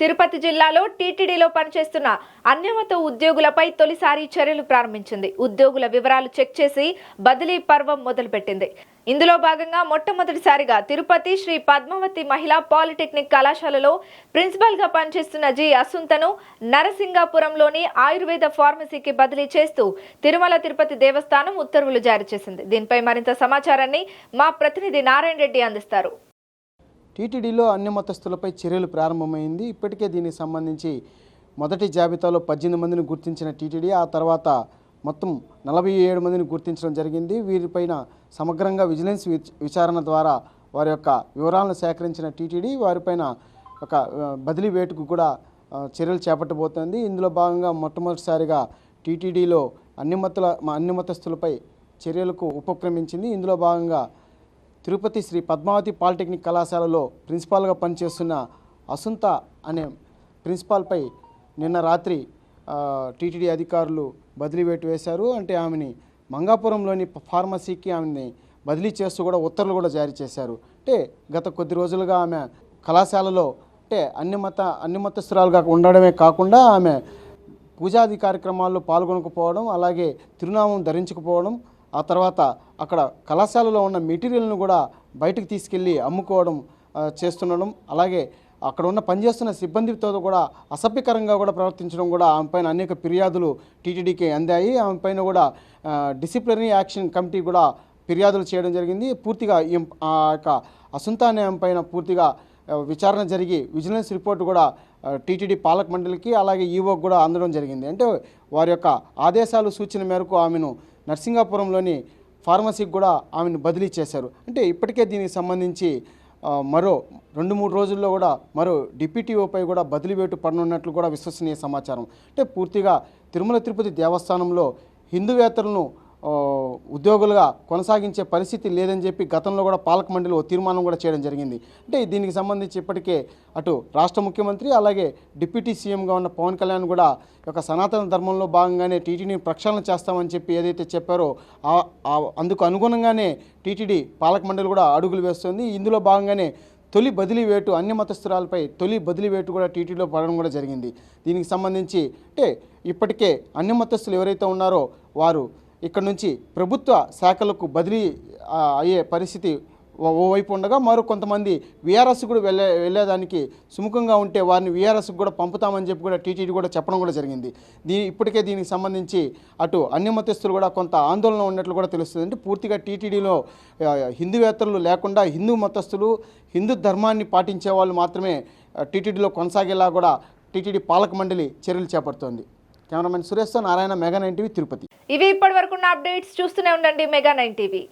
తిరుపతి జిల్లాలో టీటీడీలో పనిచేస్తున్న అన్యమత ఉద్యోగులపై తొలిసారి చర్యలు ప్రారంభించింది. ఉద్యోగుల వివరాలు చెక్ చేసి బదిలీ పర్వం మొదలుపెట్టింది. ఇందులో భాగంగా మొట్టమొదటిసారిగా తిరుపతి శ్రీ పద్మావతి మహిళా పాలిటెక్నిక్ కళాశాలలో ప్రిన్సిపల్గా పనిచేస్తున్న జి అసుంతను నరసింగాపురంలోని ఆయుర్వేద ఫార్మసీకి బదిలీ చేస్తూ తిరుమల తిరుపతి దేవస్థానం ఉత్తర్వులు జారీ చేసింది. దీనిపై మరింత సమాచారాన్ని మా ప్రతినిధి నారాయణ రెడ్డి అందిస్తారు. టీటీడీలో అన్ని మతస్థులపై చర్యలు ప్రారంభమైంది. ఇప్పటికే దీనికి సంబంధించి మొదటి జాబితాలో పద్దెనిమిది మందిని గుర్తించిన టీటీడీ ఆ తర్వాత మొత్తం నలభై ఏడు మందిని గుర్తించడం జరిగింది. వీరిపైన సమగ్రంగా విజిలెన్స్ విచారణ ద్వారా వారి యొక్క వివరాలను సేకరించిన టీటీడీ వారిపైన ఒక బదిలీ వేటుకు కూడా చర్యలు చేపట్టబోతోంది. ఇందులో భాగంగా మొట్టమొదటిసారిగా టీటీడీలో అన్ని మతుల అన్ని మతస్థులపై చర్యలకు ఉపక్రమించింది. ఇందులో భాగంగా తిరుపతి శ్రీ పద్మావతి పాలిటెక్నిక్ కళాశాలలో ప్రిన్సిపాల్గా పనిచేస్తున్న అసుంత అనే ప్రిన్సిపాల్పై నిన్న రాత్రి టీటీడీ అధికారులు బదిలీ వేటు వేశారు. అంటే ఆమెని మంగాపురంలోని ఫార్మసీకి ఆమెని బదిలీ చేస్తూ కూడా ఉత్తర్వులు కూడా జారీ చేశారు. అంటే గత కొద్ది రోజులుగా ఆమె కళాశాలలో అంటే అన్ని మత అన్ని మతస్థురాలుగా ఉండడమే కాకుండా ఆమె పూజాది కార్యక్రమాల్లో పాల్గొనకపోవడం అలాగే తిరునామం ధరించకపోవడం ఆ తర్వాత అక్కడ కళాశాలలో ఉన్న మెటీరియల్ను కూడా బయటకు తీసుకెళ్ళి అమ్ముకోవడం చేస్తుండడం అలాగే అక్కడ ఉన్న పనిచేస్తున్న సిబ్బందితో కూడా అసభ్యకరంగా కూడా ప్రవర్తించడం కూడా ఆమె పైన అనేక ఫిర్యాదులు టీటీడీకి అందాయి. ఆమె పైన కూడా డిసిప్లినరీ యాక్షన్ కమిటీ కూడా ఫిర్యాదులు చేయడం జరిగింది. పూర్తిగా ఈ ఆ యొక్క అసుంత పైన పూర్తిగా విచారణ జరిగి విజిలెన్స్ రిపోర్ట్ కూడా టీటీడీ పాలక మండలికి అలాగే ఈవోకి కూడా అందడం జరిగింది. అంటే వారి యొక్క ఆదేశాలు సూచన మేరకు ఆమెను నర్సింగాపురంలోని ఫార్మసీకి కూడా ఆమెను బదిలీ చేశారు. అంటే ఇప్పటికే దీనికి సంబంధించి మరో రెండు మూడు రోజుల్లో కూడా మరో డిప్యూటీఓపై కూడా బదిలీ వేటు పడనున్నట్లు కూడా విశ్వసనీయ సమాచారం. అంటే పూర్తిగా తిరుమల తిరుపతి దేవస్థానంలో హిందూవేత్తలను ఉద్యోగులుగా కొనసాగించే పరిస్థితి లేదని చెప్పి గతంలో కూడా పాలక మండలి ఓ తీర్మానం కూడా చేయడం జరిగింది. అంటే దీనికి సంబంధించి ఇప్పటికే అటు రాష్ట్ర ముఖ్యమంత్రి అలాగే డిప్యూటీ సీఎంగా ఉన్న పవన్ కళ్యాణ్ కూడా ఒక సనాతన ధర్మంలో భాగంగానే టీటీడీని ప్రక్షాళన చేస్తామని చెప్పి ఏదైతే చెప్పారో అందుకు అనుగుణంగానే టీటీడీ పాలక మండలి కూడా అడుగులు వేస్తుంది. ఇందులో భాగంగానే తొలి బదిలీ వేటు అన్ని మతస్థురాలపై తొలి బదిలీ వేటు కూడా టీటీలో పడడం కూడా జరిగింది. దీనికి సంబంధించి అంటే ఇప్పటికే అన్ని మతస్థులు ఎవరైతే ఉన్నారో వారు ఇక్కడ నుంచి ప్రభుత్వ శాఖలకు బదిలీ అయ్యే పరిస్థితి ఓ- ఓవైపు ఉండగా మరో కొంతమంది వీఆర్ఎస్ కూడా వెళ్ళే వెళ్ళేదానికి సుముఖంగా ఉంటే వారిని వీఆర్ఎస్కి కూడా పంపుతామని చెప్పి కూడా టీటీడీ కూడా చెప్పడం కూడా జరిగింది. దీని ఇప్పటికే దీనికి సంబంధించి అటు అన్ని మతస్థులు కూడా కొంత ఆందోళన ఉన్నట్లు కూడా తెలుస్తుంది. అంటే పూర్తిగా టీటీడీలో హిందువేత్తలు లేకుండా హిందూ మతస్థులు హిందూ ధర్మాన్ని పాటించే వాళ్ళు మాత్రమే టీటీడీలో కొనసాగేలా కూడా టీటీడీ పాలక మండలి చర్యలు చేపడుతోంది. Cameraman సురేష్తో Narayana mega nine TV Tirupati. ఇవి ఇప్పటి వరకున్న అప్డేట్స్ చూస్తూనే ఉండండి మెగా నైన్ టీవీ